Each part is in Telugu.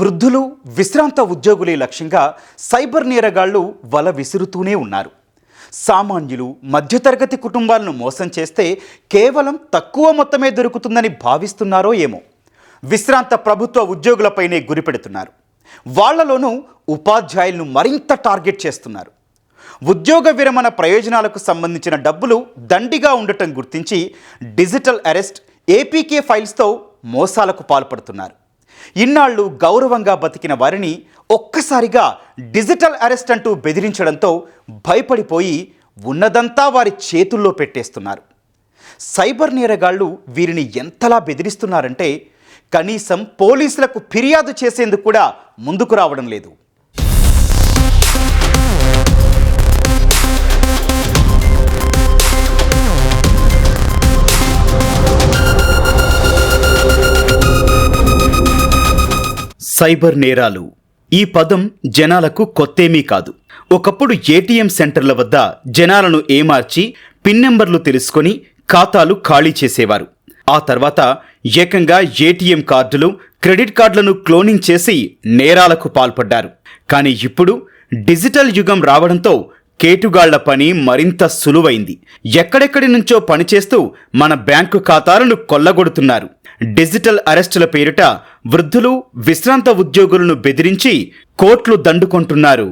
వృద్ధులు విశ్రాంత ఉద్యోగులే లక్ష్యంగా సైబర్ నేరగాళ్ళు వల విసురుతూనే ఉన్నారు. సామాన్యులు మధ్యతరగతి కుటుంబాలను మోసం చేస్తే కేవలం తక్కువ మొత్తమే దొరుకుతుందని భావిస్తున్నారో ఏమో. విశ్రాంత ప్రభుత్వ ఉద్యోగులపైనే గురిపెడుతున్నారు. వాళ్ళలోనూ ఉపాధ్యాయులను మరింత టార్గెట్ చేస్తున్నారు. ఉద్యోగ విరమణ ప్రయోజనాలకు సంబంధించిన డబ్బులు దండిగా ఉండటం గుర్తించి డిజిటల్ అరెస్ట్ ఏపీకే ఫైల్స్తో మోసాలకు పాల్పడుతున్నారు. ఇన్నాళ్ళు గౌరవంగా బతికిన వారిని ఒక్కసారిగా డిజిటల్ అరెస్ట్ అంటూ బెదిరించడంతో భయపడిపోయి ఉన్నదంతా వారి చేతుల్లో పెట్టేస్తున్నారు. సైబర్ నేరగాళ్ళు వీరిని ఎంతలా బెదిరిస్తున్నారంటే కనీసం పోలీసులకు ఫిర్యాదు చేసేందుకు కూడా ముందుకు రావడం లేదు. సైబర్ నేరాలు. ఈ పదం జనాలకు కొత్తేమీ కాదు. ఒకప్పుడు ఏటీఎం సెంటర్ల వద్ద జనాలను ఏమార్చి పిన్ నెంబర్లు తెలుసుకొని ఖాతాలు ఖాళీ చేసేవారు. ఆ తర్వాత ఏకంగా ఏటీఎం కార్డులు క్రెడిట్ కార్డులను క్లోనింగ్ చేసి నేరాలకు పాల్పడ్డారు. కానీ ఇప్పుడు డిజిటల్ యుగం రావడంతో కేటుగాళ్ళ పని మరింత సులువైంది. ఎక్కడెక్కడి నుంచో పనిచేస్తూ మన బ్యాంకు ఖాతాలను కొల్లగొడుతున్నారు. డిజిటల్ అరెస్టుల పేరిట వృద్ధులు విశ్రాంత ఉద్యోగులను బెదిరించి కోట్లు దండుకుంటున్నారు.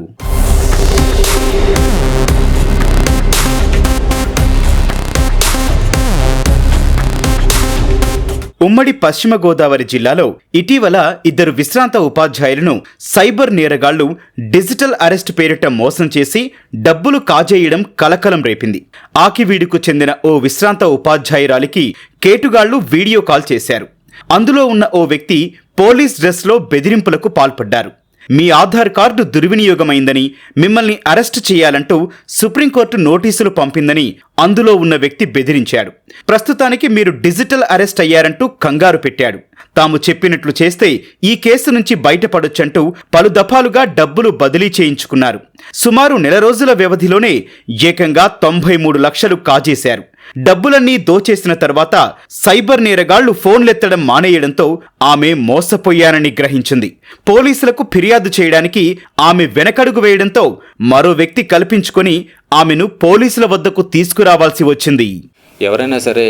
ఉమ్మడి పశ్చిమ గోదావరి జిల్లాలో ఇటీవల ఇద్దరు విశ్రాంత ఉపాధ్యాయులను సైబర్ నేరగాళ్ళు డిజిటల్ అరెస్ట్ పేరిట మోసం చేసి డబ్బులు కాజేయడం కలకలం రేపింది. ఆకివీడుకు చెందిన ఓ విశ్రాంత ఉపాధ్యాయురాలికి కేటుగాళ్ళు వీడియో కాల్ చేశారు. అందులో ఉన్న ఓ వ్యక్తి పోలీస్ డ్రెస్లో బెదిరింపులకు పాల్పడ్డారు. మీ ఆధార్ కార్డు దుర్వినియోగమైందని మిమ్మల్ని అరెస్ట్ చేయాలంటూ సుప్రీంకోర్టు నోటీసులు పంపిందని అందులో ఉన్న వ్యక్తి బెదిరించాడు. ప్రస్తుతానికి మీరు డిజిటల్ అరెస్ట్ అయ్యారంటూ కంగారు పెట్టాడు. తాము చెప్పినట్లు చేస్తే ఈ కేసు నుంచి బయటపడొచ్చంటూ పలు దఫాలుగా డబ్బులు బదిలీ చేయించుకున్నారు. సుమారు నెల రోజుల వ్యవధిలోనే ఏకంగా తొంభై మూడు లక్షలు కాజేశారు. డబ్బులన్నీ దోచేసిన తర్వాత సైబర్ నేరగాళ్ళు ఫోన్లెత్తడం మానేయడంతో ఆమె మోసపోయానని గ్రహించింది. పోలీసులకు ఫిర్యాదు చేయడానికి ఆమె వెనకడుగు వేయడంతో మరో వ్యక్తి కల్పించుకొని ఆమెను పోలీసుల వద్దకు తీసుకురావాల్సి వచ్చింది. ఎవరైనా సరే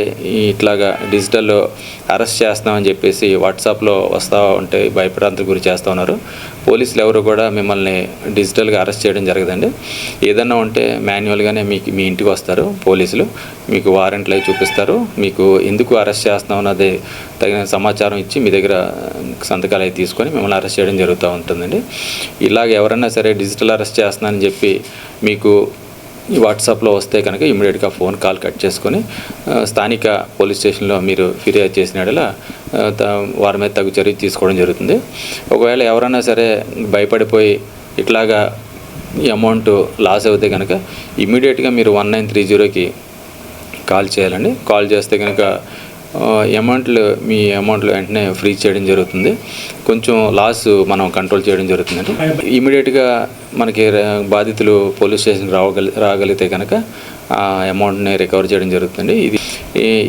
ఇట్లాగా డిజిటల్ అరెస్ట్ చేస్తామని చెప్పేసి వాట్సాప్లో వస్తూ ఉంటే భయప్రాంతకు గురి చేస్తూ ఉన్నారు. పోలీసులు ఎవరు కూడా మిమ్మల్ని డిజిటల్గా అరెస్ట్ చేయడం జరగదండి. ఏదన్నా ఉంటే మాన్యువల్గానే మీకు మీ ఇంటికి వస్తారు పోలీసులు. మీకు వారెంట్లు అవి చూపిస్తారు. మీకు ఎందుకు అరెస్ట్ చేస్తాం అన్నది తగిన సమాచారం ఇచ్చి మీ దగ్గర సంతకాలు అవి తీసుకొని మిమ్మల్ని అరెస్ట్ చేయడం జరుగుతూ ఉంటుందండి. ఇలాగ ఎవరైనా సరే డిజిటల్ అరెస్ట్ చేస్తున్నానని చెప్పి మీకు ఈ వాట్సాప్లో వస్తే కనుక ఇమీడియట్గా ఫోన్ కాల్ కట్ చేసుకొని స్థానిక పోలీస్ స్టేషన్లో మీరు ఫిర్యాదు చేసిన యెడల, త- వారి మీద తగు చర్య తీసుకోవడం జరుగుతుంది. ఒకవేళ ఎవరైనా సరే భయపడిపోయి ఇట్లాగా ఈ అమౌంట్ లాస్ అవుతే కనుక ఇమీడియట్గా మీరు వన్ నైన్ త్రీ జీరోకి కాల్ చేయాలండి. కాల్ చేస్తే కనుక అమౌంట్లు మీ అమౌంట్లు వెంటనే ఫ్రీ చేయడం జరుగుతుంది. కొంచెం లాస్ మనం కంట్రోల్ చేయడం జరుగుతుందండి. ఇమీడియట్గా మనకి బాధితులు పోలీస్ స్టేషన్కి రావగలి రాగలిగితే కనుక ఆ అమౌంట్ని రికవర్ చేయడం జరుగుతుంది ఇది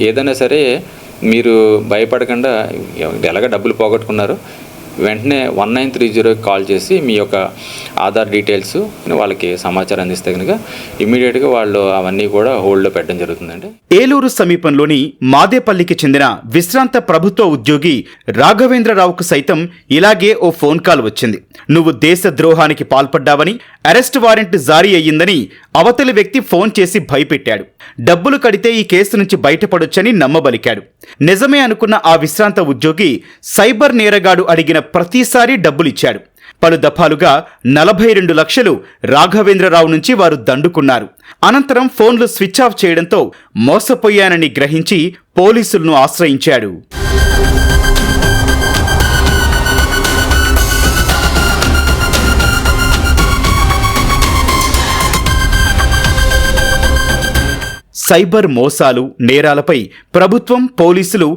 ఏదైనా సరే మీరు భయపడకుండా ఎలాగ డబ్బులు పోగొట్టుకున్నారు వెంటనే వన్ నైన్ త్రీ జీరోకి కాల్ చేసి మీ యొక్క ఆధార్ డీటెయిల్స్ వాళ్ళకి సమాచారం అందిస్తే కనుక ఇమీడియట్గా వాళ్ళు అవన్నీ కూడా హోల్డ్లో పెట్టడం జరుగుతుందండి. ఏలూరు సమీపంలోని మాదేపల్లికి చెందిన విశ్రాంత ప్రభుత్వ ఉద్యోగి రాఘవేంద్రరావుకు సైతం ఇలాగే ఓ ఫోన్ కాల్ వచ్చింది. నువ్వు దేశ ద్రోహానికి పాల్పడ్డావని అరెస్ట్ వారెంట్ జారీ అయ్యిందని అవతలి వ్యక్తి ఫోన్ చేసి భయపెట్టాడు. డబ్బులు కడితే ఈ కేసు నుంచి బయటపడొచ్చని నమ్మబలికాడు. నిజమే అనుకున్న ఆ విశ్రాంత ఉద్యోగి సైబర్ నేరగాడు అడిగిన ప్రతిసారి డబ్బులిచ్చాడు. పలు దఫాలుగా నలభై రెండు లక్షలు రాఘవేంద్రరావు నుంచి వారు దండుకున్నారు. అనంతరం ఫోన్లు స్విచ్ ఆఫ్ చేయడంతో మోసపోయానని గ్రహించి పోలీసులను ఆశ్రయించాడు. సైబర్ మోసాలు నేరాలపై ప్రభుత్వం పోలీసులు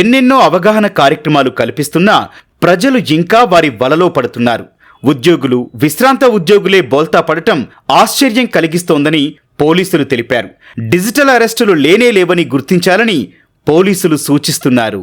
ఎన్నెన్నో అవగాహన కార్యక్రమాలు కల్పిస్తున్నా ప్రజలు ఇంకా వారి వలలో పడుతున్నారు. ఉద్యోగులు విశ్రాంత ఉద్యోగులే బోల్తా పడటం ఆశ్చర్యం కలిగిస్తోందని పోలీసులు తెలిపారు. డిజిటల్ అరెస్టులు లేనే లేవని గుర్తించాలని పోలీసులు సూచిస్తున్నారు.